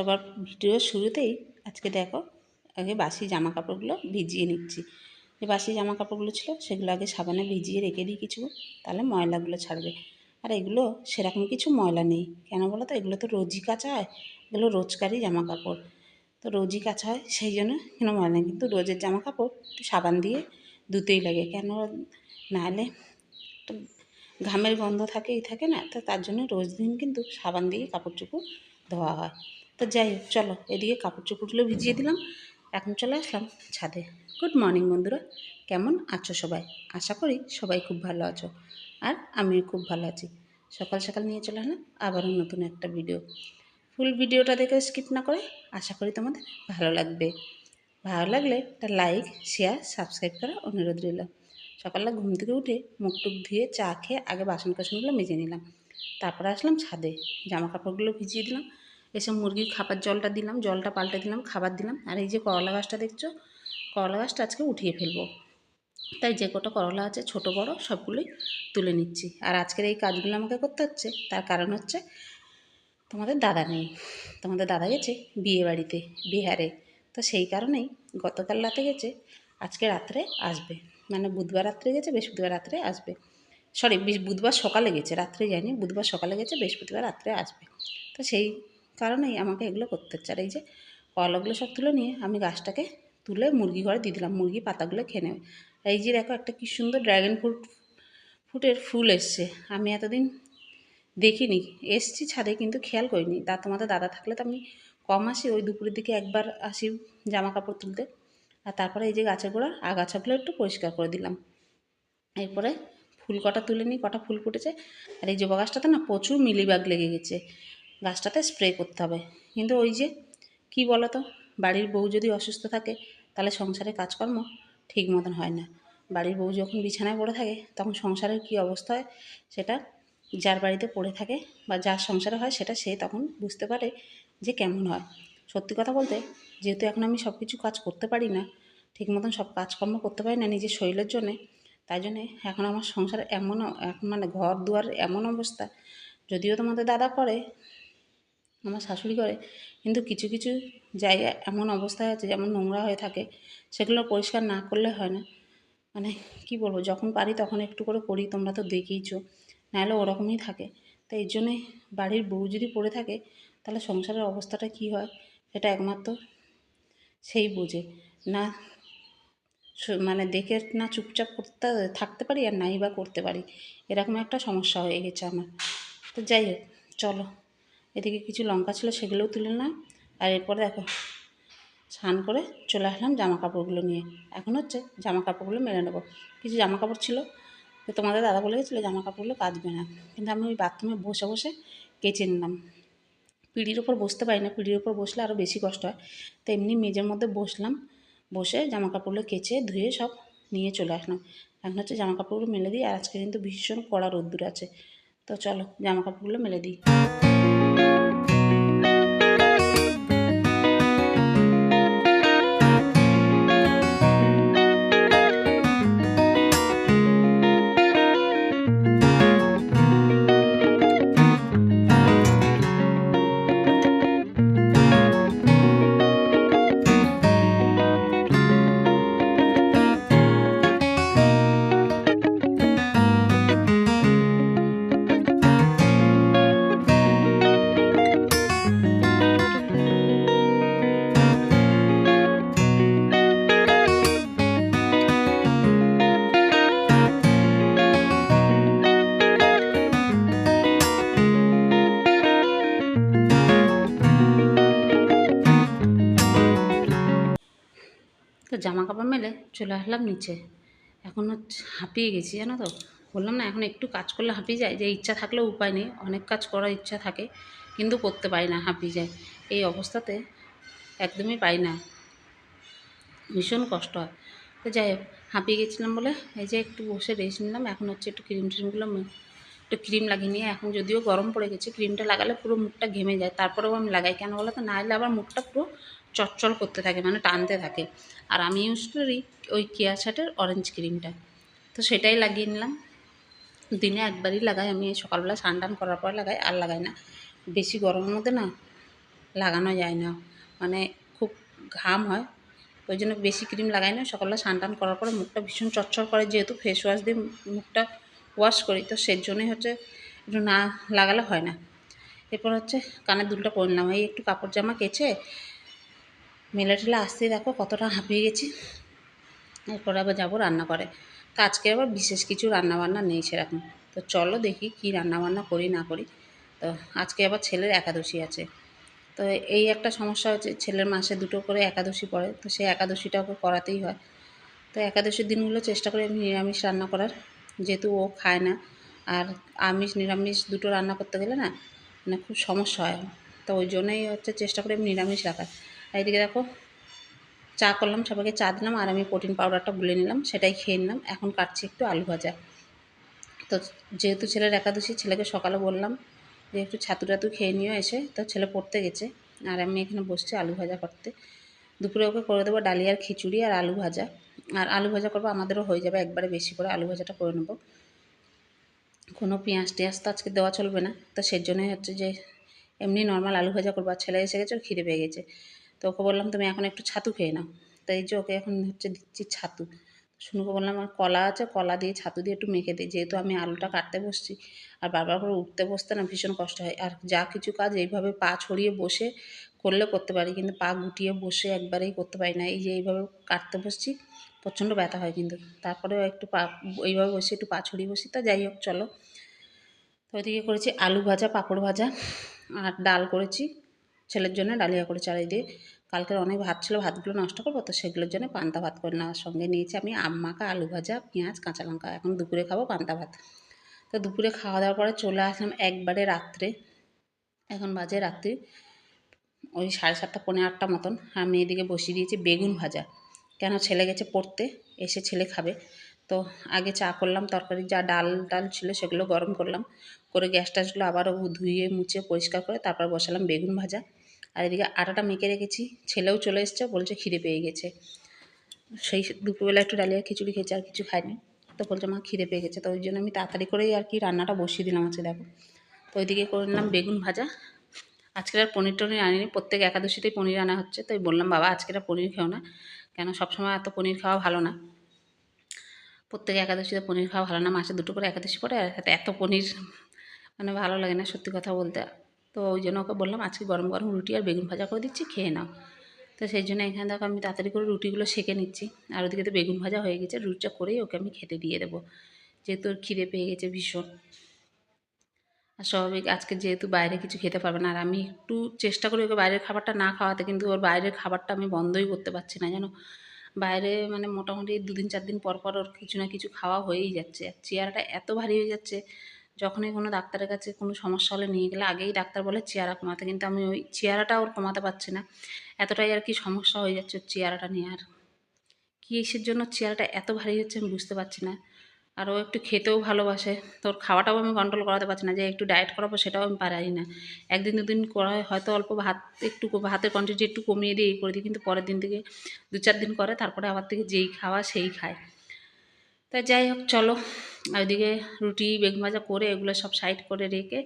সবার ভিডিও শুরুতেই আজকে দেখো, আগে বাসি জামা কাপড়গুলো ভিজিয়ে নিচ্ছি। যে বাসি জামা কাপড়গুলো ছিল, সেগুলো আগে সাবানে ভিজিয়ে রেখে দিই কিছু, তাহলে ময়লাগুলো ছাড়বে। আর এগুলো সেরকম কিছু ময়লা নেই। কেন বলো তো? এগুলো তো রোজই কাঁচা হয়, এগুলো রোজকারই জামা কাপড় তো রোজই কাঁচা হয়, সেই জন্য কোনো ময়লা নেই? কিন্তু রোজের জামা কাপড় একটু সাবান দিয়ে ধুতেই লাগে। কেন নাহলে ঘামের গন্ধ থাকে, এই থাকে না, তো তার জন্য রোজ দিন কিন্তু সাবান দিয়ে কাপড় চোপড় ধোয়া হয়। তো যাই হোক, চলো এদিকে কাপড় চোপড়গুলো ভিজিয়ে দিলাম। এখন চলে আসলাম ছাদে। গুড মর্নিং বন্ধুরা, কেমন আছো সবাই? আশা করি সবাই খুব ভালো আছো আর আমিও খুব ভালো আছি। সকাল সকাল নিয়ে চলে আসলাম আবারও নতুন একটা ভিডিও ফুল ভিডিওটা দেখে স্কিপ না করে আশা করি তোমাদের ভালো লাগবে। ভালো লাগলে একটা লাইক শেয়ার সাবস্ক্রাইব করা অনুরোধ রইল। সকালবেলা ঘুম থেকে উঠে মুখ টুক ধুয়ে চা খেয়ে আগে বাসন কাসনগুলো মেজে নিলাম। তারপরে আসলাম ছাদে। জামা কাপড়গুলো ভিজিয়ে দিলাম। এসব মুরগির খাবার জলটা দিলাম, জলটা পাল্টে দিলাম, খাবার দিলাম। আর এই যে করলা গাছটা দেখছ, করলা গাছটা আজকে উঠিয়ে ফেলব। তাই যে কটা করলা আছে, ছোট, বড়, সবগুলোই তুলে নিচ্ছি। আর আজকের এই কাজগুলো আমাকে করতে হচ্ছে, তার কারণ হচ্ছে তোমাদের দাদা নেই। তোমাদের দাদা গেছে বিয়ে বাড়িতে, বিহারে। তো সেই কারণেই গতকাল রাতে গেছে, আজকে রাত্রে আসবে। মানে বুধবার রাত্রে গেছে, বৃহস্পতিবার রাত্রে আসবে। সরি বুধবার সকালে গেছে, রাত্রে যায়নি, বুধবার সকালে গেছে, বৃহস্পতিবার রাত্রে আসবে। তো সেই কারণেই আমাকে এগুলো করতে হচ্ছে। আর এই যে কলাগুলো সব তুলে নিয়ে আমি গাছটাকে তুলে মুরগি ঘরে দিয়ে দিলাম। মুরগি পাতাগুলো খেয়ে এই যে দেখো একটা কি সুন্দর ড্র্যাগন ফ্রুট ফুটের ফুল এসছে। আমি এতদিন দেখিনি। এসছি ছাদে কিন্তু খেয়াল করিনি। তা তোমাদের দাদা থাকলে তো আমি কম আসি। ওই দুপুরের দিকে একবার আসি জামা কাপড় তুলতে। আর তারপরে এই যে গাছের গোড়া আগাছাগুলো একটু পরিষ্কার করে দিলাম। এরপরে ফুল কটা তুলে নিই। কটা ফুল ফুটেছে। আর এই জবা গাছটাতে না প্রচুর মিলিবাগ লেগে গেছে। গাছটাতে স্প্রে করতে হবে। কিন্তু ওই যে, কি বলো তো বাড়ির বউ যদি অসুস্থ থাকে, তাহলে সংসারে কাজকর্ম ঠিক মতন হয় না। বাড়ির বউ যখন বিছানায় পড়ে থাকে, তখন সংসারের কি অবস্থা হয়? সেটা যার বাড়িতে পড়ে থাকে বা যার সংসারে হয়, সেটা সে তখন বুঝতে পারে যে কেমন হয়। সত্যি কথা বলতে, যেহেতু এখন আমি সব কিছু কাজ করতে পারি না, ঠিক মতন সব কাজকর্ম করতে পারি না নিজের শরীরের জন্যে, তাই জন্যে এখন আমার সংসার এমন এখন মানে ঘর দুয়ার এমন অবস্থা, যদিও তোমাদের দাদা করে আমার শাশুড়ি করে, কিন্তু কিছু কিছু জায়গা এমন অবস্থায় আছে, যেমন নোংরা হয়ে থাকে, সেগুলো পরিষ্কার না করলে হয় না। মানে কি বলব, যখন পারি তখন একটু করে করি, তোমরা তো দেখেইছো, নাহলে ওরকমই থাকে। তো এই জন্যে বাড়ির বউ যদি পড়ে থাকে, তাহলে সংসারের অবস্থাটা কি হয়, সেটা একমাত্র সেই বোঝে। না মানে দেখে না চুপচাপ করতে, থাকতে পারি আর নাই বা করতে পারি, এরকম একটা সমস্যা হয়ে গেছে আমার। তো যাই হোক, চলো। এদিকে কিছু লঙ্কা ছিল সেগুলোও তুলে নিলাম আর এরপরে দেখো, স্নান করে চলে আসলাম জামা কাপড়গুলো নিয়ে। এখন হচ্ছে জামা কাপড়গুলো মেরে নেব। কিছু জামা কাপড় ছিল, তো তোমাদের দাদা বলে গেছিল জামা কাপড়গুলো কাচবে না। কিন্তু আমি ওই বাথরুমে বসে বসে কেচে নিলাম। পিঁড়ির ওপর বসতে পারি না, পিঁড়ির ওপর বসলে আরও বেশি কষ্ট হয়। তো এমনি মেজের মধ্যে বসলাম, বসে জামা কাপড়গুলো কেচে ধুয়ে সব নিয়ে চলে আসলাম। এখন হচ্ছে জামা কাপড়গুলো মেলে দিই, আর আজকে কিন্তু ভীষণ কড়া রোদ্দুর আছে। তো চলো জামা কাপড়গুলো মেলে দিই। Thank you. তো জামা কাপড় মেলে চলে আসলাম নিচে। এখন হাঁপিয়ে গেছি, জানো তো? বললাম না, এখন একটু কাজ করলে হাঁপিয়ে যায়, যে ইচ্ছা থাকলেও উপায় নেই, অনেক কাজ করার ইচ্ছা থাকে, কিন্তু করতে পারি না, হাঁপিয়ে যায়। এই অবস্থাতে একদমই পাই না। ভীষণ কষ্ট হয়। তো যাই হোক, হাঁপিয়ে গেছিলাম বলে এই যে একটু বসে রেস্ট নিলাম, এখন হচ্ছে একটু ক্রিম ট্রিমগুলো একটু ক্রিম লাগিয়ে নিয়ে, এখন যদিও গরম পড়ে গেছে, ক্রিমটা লাগালে পুরো মুখটা ঘেমে যায়, তারপরেও আমি লাগাই। কেন বলো তো? না হলে আবার মুখটা পুরো চটচল করতে থাকে মানে টানতে থাকে। আর আমি ইউজ করি ওই কেয়া ছাটের অরেঞ্জ ক্রিমটা তো সেটাই লাগিয়ে নিলাম। দিনে একবারই লাগাই আমি, সকালবেলা স্নান টান করার পর লাগাই, আর লাগাই না। বেশি গরমের মধ্যে না লাগানো যায় না। মানে খুব ঘাম হয়, ওই জন্য বেশি ক্রিম লাগাই না। সকালবেলা স্নান টান করার পরে মুখটা ভীষণ চচ্চর করে, যেহেতু ফেস ওয়াশ দিয়ে মুখটা ওয়াশ করি। তো সেই জন্যই হচ্ছে একটু না লাগালে হয় না। এরপর হচ্ছে কানের দুলটা পরে নিলাম এই একটু কাপড় জামা কেচে মেলে টেলে আসতেই দেখো কতটা হাঁপিয়ে গেছি। এরপর আবার যাব রান্না করে তো আজকে আবার বিশেষ কিছু রান্না বান্না নেই সেরকম। তো চলো দেখি কি রান্না বান্না করি, না করি। তো আজকে আবার ছেলের একাদশী আছে। তো এই একটা সমস্যা হচ্ছে ছেলের মাসে দুটো করে একাদশী পড়ে, তো সেই একাদশীটা ওকে করাতেই হয়। তো একাদশীর দিনগুলো চেষ্টা করি আমি নিরামিষ রান্না করার। যেহেতু ও খায় না, আর আমিষ, নিরামিষ দুটো রান্না করতে গেলে না মানে খুব সমস্যা হয়। তো ওই জন্যই হচ্ছে চেষ্টা করি আমি নিরামিষ রাখার। এদিকে দেখো, চা করলাম, সবাইকে চা দিলাম, আর আমি প্রোটিন পাউডারটা গুলে নিলাম, সেটাই খেয়ে নিলাম। এখন কাটছি একটু আলু ভাজা। তো যেহেতু ছেলের একাদশী, ছেলেকে সকালে বললাম যে একটু ছাতু টাতু খেয়ে নিও এসে। তো ছেলে পড়তে গেছে, আর আমি এখানে বসছি আলু ভাজা করতে। দুপুরে ওকে করে দেবো ডালিয়ার খিচুড়ি আর আলু ভাজা। আর আলু ভাজা করব, আমাদেরও হয়ে যাবে, একবারে বেশি করে আলু ভাজাটা করে নেব। কোনো পেঁয়াজ টেঁয়াজ তো আজকে দেওয়া চলবে না, তো সেজন্যই হচ্ছে যে এমনি নর্মাল আলু ভাজা করব। আর ছেলে এসে গেছে খিদে পেয়ে গেছে। তো ওকে বললাম, তুমি এখন একটু ছাতু খেয়ে নাও। তো এই যে ওকে এখন হচ্ছে দিচ্ছি ছাতু। শুনুকে বললাম, আমার কলা আছে, কলা দিয়ে ছাতু দিয়ে একটু মেখে দিই যেহেতু আমি আলুটা কাটতে বসছি আর বারবার করে উঠতে বসতে না ভীষণ কষ্ট হয়। আর যা কিছু কাজ এইভাবে পা ছড়িয়ে বসে করলে করতে পারি, কিন্তু পা গুটিয়ে বসে একবারেই করতে পারি না। এই যে এইভাবে কাটতে বসছি, প্রচণ্ড ব্যথা হয় কিন্তু। তারপরেও একটু পা, এইভাবে বসে একটু পা ছড়িয়ে বসি, তা যাই হোক, চলো। তো ওইদিকে করেছি আলু ভাজা, পাঁপড় ভাজা আর ডাল করেছি। ছেলের জন্য ডালিয়া করে চালাই দিয়ে কালকের অনেক ভাত ছিল, ভাতগুলো নষ্ট করব, তো সেগুলোর জন্য পান্তা ভাত করে নেওয়ার সঙ্গে নিয়েছি আমি আম মাখা, আলু ভাজা, পেঁয়াজ, কাঁচা লঙ্কা। এখন দুপুরে খাব পান্তা ভাত। তো দুপুরে খাওয়া দাওয়ার পরে চলে আসলাম একবারে রাত্রে। এখন বাজে রাত্রি ওই সাড়ে সাতটা পনেরো আটটা মতন। আমি এদিকে বসিয়ে দিয়েছি বেগুন ভাজা। কেন ছেলে গেছে পড়তে, এসে ছেলে খাবে। তো আগে চা করলাম তরকারি যা ডাল ডাল ছিল সেগুলো গরম করলাম। করে গ্যাস ট্যাসগুলো আবারও ধুয়ে, মুছে, পরিষ্কার করে তারপর বসালাম বেগুন ভাজা। আর এদিকে আটাটা মেখে রেখেছি। ছেলেও চলে এসছে, বলছে খিদে পেয়ে গেছে। সেই দুপুরবেলা একটু ডালিয়া খিচুড়ি খেয়েছে, আর কিছু খায়নি। তো বলছে, মা, খিদে পেয়ে গেছে। তো ওই জন্য আমি তাড়াতাড়ি করেই আর কি রান্নাটা বসিয়ে দিলাম আছে দেখো। তো ওইদিকে করে নিলাম বেগুন ভাজা। আজকের আর পনির টনির আনিনি, প্রত্যেক একাদশীতেই পনির আনা হচ্ছে। তাই বললাম, বাবা, আজকের আর পনির খেও না। কেন, সবসময় এত পনির খাওয়া ভালো না। প্রত্যেক একাদশীতে পনির খাওয়া ভালো না। মাসে দুটো করে একাদশী পরে আর এত পনির মানে ভালো লাগে না সত্যি কথা বলতে। তো ওই জন্য ওকে বললাম, আজকে গরম গরম রুটি আর বেগুন ভাজা করে দিচ্ছি, খেয়ে নাও। তো সেই জন্য এখানে দেখো আমি তাড়াতাড়ি করে রুটিগুলো সেঁকে নিচ্ছি। আর ওদিকে তো বেগুন ভাজা হয়ে গেছে, রুটিটা করেই ওকে আমি খেতে দিয়ে দেবো। যেহেতু ওর খিদে পেয়ে গেছে ভীষণ। আর স্বাভাবিক, আজকে যেহেতু বাইরে কিছু খেতে পারবে না, আর আমি একটু চেষ্টা করি ওকে বাইরের খাবারটা না খাওয়াতে, কিন্তু ওর বাইরের খাবারটা আমি বন্ধই করতে পারছি না, জানো? বাইরে মানে মোটামুটি দুদিন চার দিন পর পর ওর কিছু না কিছু খাওয়া হয়েই যাচ্ছে। আর চেয়ারটা এত ভারী হয়ে যাচ্ছে যখনই কোনো ডাক্তারের কাছে কোনো সমস্যা হলে নিয়ে গেলে আগেই ডাক্তার বলে চেয়ারা কমাতে। কিন্তু আমি ওই চেয়ারাটা ওর কমাতে পারছি না। এতটাই আর কি সমস্যা হয়ে যাচ্ছে চেয়ারাটা নিয়ে আর। কিসের জন্য চেয়ারটা এত ভারী হচ্ছে আমি বুঝতে পারছি না। আর ও একটু খেতেও ভালোবাসে। তোর খাওয়াটাও আমি কন্ট্রোল করাতে পারছি না যে একটু ডায়েট করাবো সেটাও আমি পারি না। একদিন দুদিন করা হয়, হয়তো অল্প ভাত একটু ভাতের কোয়ান্টিটি একটু কমিয়ে দিয়ে করে দিই। কিন্তু পরের দিন থেকে দু চার দিন করে তারপরে আবার থেকে যেই খাওয়া সেই খায়। তাই যাই হোক, চলো। ওইদিকে রুটি, বেগুন ভাজা করে এগুলো সব সাইড করে রেখে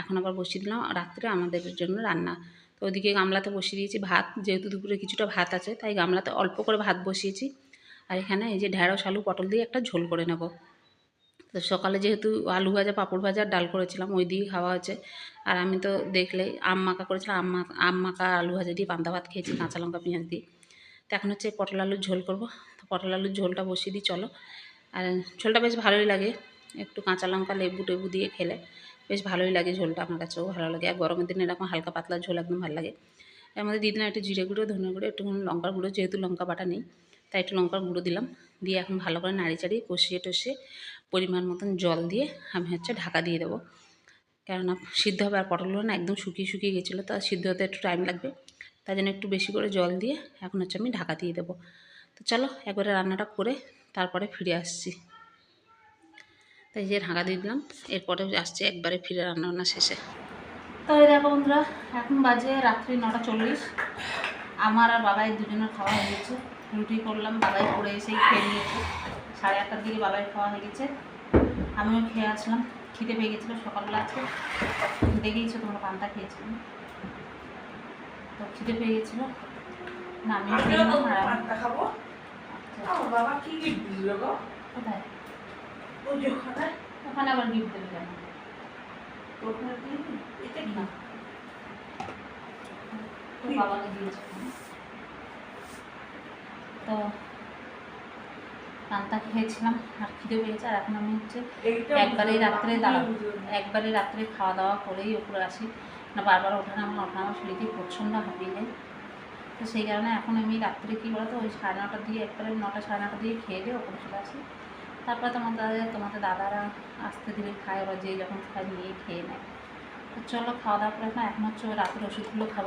এখন আবার বসিয়ে দিলাম। রাত্রে আমাদের জন্য রান্না। তো ওইদিকে গামলাতে বসিয়ে দিয়েছি ভাত। যেহেতু দুপুরে কিছুটা ভাত আছে, তাই গামলাতে অল্প করে ভাত বসিয়েছি। আর এখানে এই যে ঢ্যাঁড়স আলু, পটল দিয়ে একটা ঝোল করে নেব। তো সকালে যেহেতু আলু ভাজা, পাঁপড় ভাজা ডাল করেছিলাম, ওই দিয়ে খাওয়া হয়েছে। আর আমি তো দেখলে আম মাখা করেছিলাম, আম আম মাখা আলু ভাজা দিয়ে পান্তা ভাত খেয়েছি, কাঁচা লঙ্কা, পেঁয়াজ দিয়ে। তো এখন হচ্ছে পটল আলুর ঝোল করব। তো পটল আলুর ঝোলটা বসিয়ে দিই, চলো। আর ঝোলটা বেশ ভালোই লাগে। একটু কাঁচা লঙ্কা, লেবু টেবু দিয়ে খেলে বেশ ভালোই লাগে ঝোলটা। আমার কাছেও ভালো লাগে। আর গরমের দিনে এরকম হালকা পাতলা ঝোল একদম ভালো লাগে। এর মধ্যে দিয়ে দিলাম একটু জিরে গুঁড়ো ধনে গুঁড়ো একটুখানি লঙ্কার গুঁড়ো। যেহেতু লঙ্কা বাটা নেই, তাই একটু লঙ্কার গুঁড়ো দিলাম। দিয়ে এখন ভালো করে নাড়ি চাড়িয়ে কষিয়ে টষিয়ে পরিমাণ মতন জল দিয়ে আমি হচ্ছে ঢাকা দিয়ে দেবো। কেননা সিদ্ধ হবে আর পটলগুলো না একদম শুকিয়ে শুকিয়ে গেছিল, তো সিদ্ধ হতে একটু টাইম লাগবে। তাই জন্য একটু বেশি করে জল দিয়ে এখন হচ্ছে আমি ঢাকা দিয়ে দেবো। তো চলো একবারে রান্নাটা করে তারপরে ফিরে আসছি। তাই যে ঢাকা দিয়ে দিলাম এরপরে আসছে একবারে ফিরে রান্নাবান্না শেষে। তো এই দেখো বন্ধুরা এখন বাজে রাত্রি নটা চল্লিশ। আমার আর বাবাই দুজনের খাওয়া হয়ে গেছে। রুটি করলাম বাবাই করে এসেই খেয়ে নিয়েছে। সাড়ে আটটার দিকে বাবাই খাওয়া হয়ে গেছে। আমিও খেয়ে আসলাম। খিদে পেয়ে গেছিল সকালবেলা আছে দেখেইছো তোমরা পান্তা খেয়েছিলাম তো খিদে পেয়ে গেছিল। না আমি খাব? বাবা কি গিফট দিল গো? কোথায়? ওই যে ওখানে? ওখানে আবার গিফট দেবে কেন? ওখানে দিলি এটা না। তোর বাবাকে দিয়েছে তো পান্তা খেয়েছিলাম আর খিদে পেয়েছে আর এখন আমি হচ্ছে বুঝলাম, রাত্রে দাঁড়াবো। একবারে রাত্রে খাওয়া দাওয়া করেই ওপরে আসি। না বারবার ওঠানামা ওঠানামা শরীরকে প্রচণ্ড হাঁপিয়ে যায়। তো সেই কারণে এখন আমি রাত্রে কী বলতো, ওই সাড়ে নটার দিকে, একবারে নটা, সাড়ে নটার দিকে খেয়ে দিয়ে ওপরে চলে আসি। তারপরে তোমার দাদা, তোমাদের দাদারা আসতে দিলে খায় ওরা যে যখন খায় নিয়ে খেয়ে নেয়। তো চলো খাওয়া দাওয়া করে এখন হচ্ছে রাতের ওষুধগুলো খাব।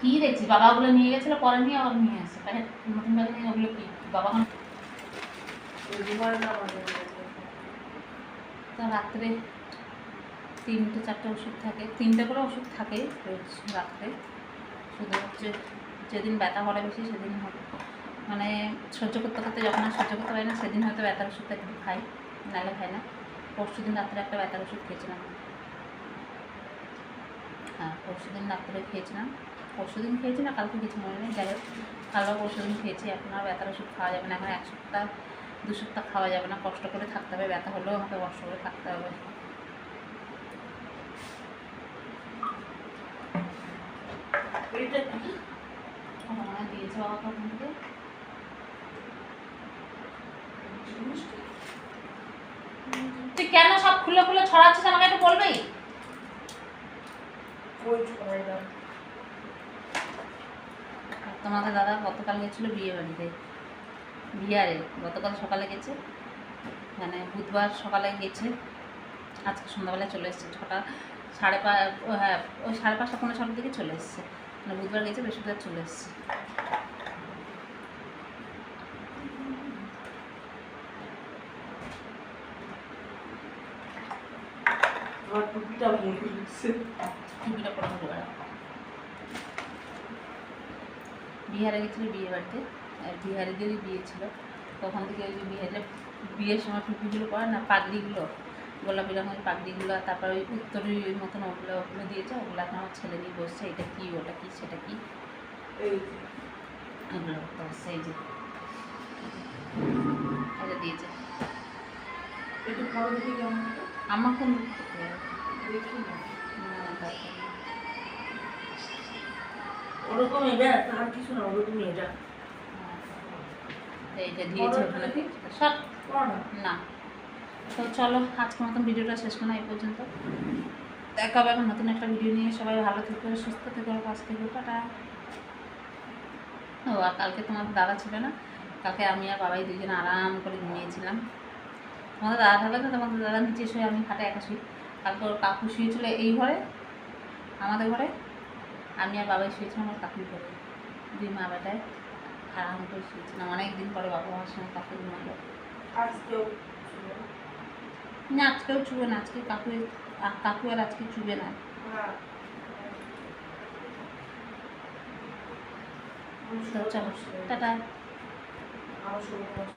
কি দেখছি বাবা ওগুলো নিয়ে গেছিল পরে নিয়ে, আবার নিয়ে আসছে। প্যাকেট নতুন ব্যাগে নিয়ে ওগুলো কি? বাবা তো রাত্রে তিনটে, চারটে ওষুধ থাকে। তিনটে করে ওষুধ থাকে রোজ রাত্রে। শুধু হচ্ছে যেদিন ব্যথা করে বেশি সেদিন হবে। মানে সহ্য করতে করতে যখন আর সহ্য করতে পারি না, সেদিন হয়তো ব্যথার ওষুধটা খাই, নাহলে খাই না। পরশু দিন রাত্রে একটা ব্যথার ওষুধ খেয়েছিলাম। হ্যাঁ পরশু দিন রাত্রে খেয়েছিলাম। পরশু দিন খেয়েছি না কালকে কিছু মনে নেই। যাই হোক কালকে পরশু দিন খেয়েছি এখন আর ব্যথার ওষুধ খাওয়া যাবে না। এখন এক সপ্তাহ দু সপ্তাহ খাওয়া যাবে না। কষ্ট করে থাকতে হবে ব্যথা হলেও আমাকে কষ্ট করে থাকতে হবে। আমার দিয়েছে বাবা কখন থেকে। তুই কেন সব খুলে খুলে ছড়াচ্ছিস? আমাকে একটু বলবি? ওই তোমাদের দাদা গতকাল গেছিল বিয়ে বাড়িতে। বিয়ারে গতকাল সকালে গেছে। মানে বুধবার সকালে গেছে। আজকে সন্ধ্যাবেলায় চলে এসেছে। ছটা সাড়ে পা ও হ্যাঁ ওই সাড়ে পাঁচটা পনেরো ছটার দিকে চলে এসেছে। মানে বুধবার গেছে বৃহস্পতিবার চলে এসেছে। টুপিটা মনে হচ্ছে টুপিটা পরে ঘুরে বেড়াও বিহারে গেছিল বিয়ে বাড়িতে। আর বিহারিদেরই বিয়ে ছিল। তখন থেকে ওই যে বিহারে বিয়ের সময় টুপিগুলো পরে না পাগড়িগুলো গোলাপি রঙের পাগড়িগুলো তারপর ওই উত্তরের মতন ওগুলো ওগুলো দিয়েছে। ওগুলো এখন আমার ছেলে নিয়ে বসছে। এটা কি ওটা কি সেটা কি? এগুলো হচ্ছে এই যে। এটা দিয়েছে। আমার কোন দেখি না। ওরকম এটা আর কিছু না এটা। এইটা দিয়েছে ওখানে। সব? না। তো চলো আজকের মতন ভিডিওটা শেষ করো এই পর্যন্ত। দেখা হবে এখন নতুন একটা ভিডিও নিয়ে। সবাই ভালো থেকো সুস্থ থেকো কাছ থেকে। টাটা। ও কালকে তোমার দাদা ছিল না? কালকে আমি আর বাবাই দুজনে আরাম করে ঘুমিয়েছিলাম। তোমাদের দাদা থাকলে তো তোমাদের দাদা নিচে শুয়ে আমি খাটে একা শুই। কালকে ওর কাকু শুয়েছিল এই ঘরে আমাদের ঘরে। আমি আর বাবাই শুয়েছিলাম আমার কাকুর ঘরে। দুই মা বেটায় আরাম করে শুয়েছিলাম। অনেক দিন পরে বাবা মার সঙ্গে কাকু ঘুমালো। আজকেও না? আজকেও চুবে না। আজকে কাকু কাকু আর আজকে চুবে না। হ্যাঁ। টাটা।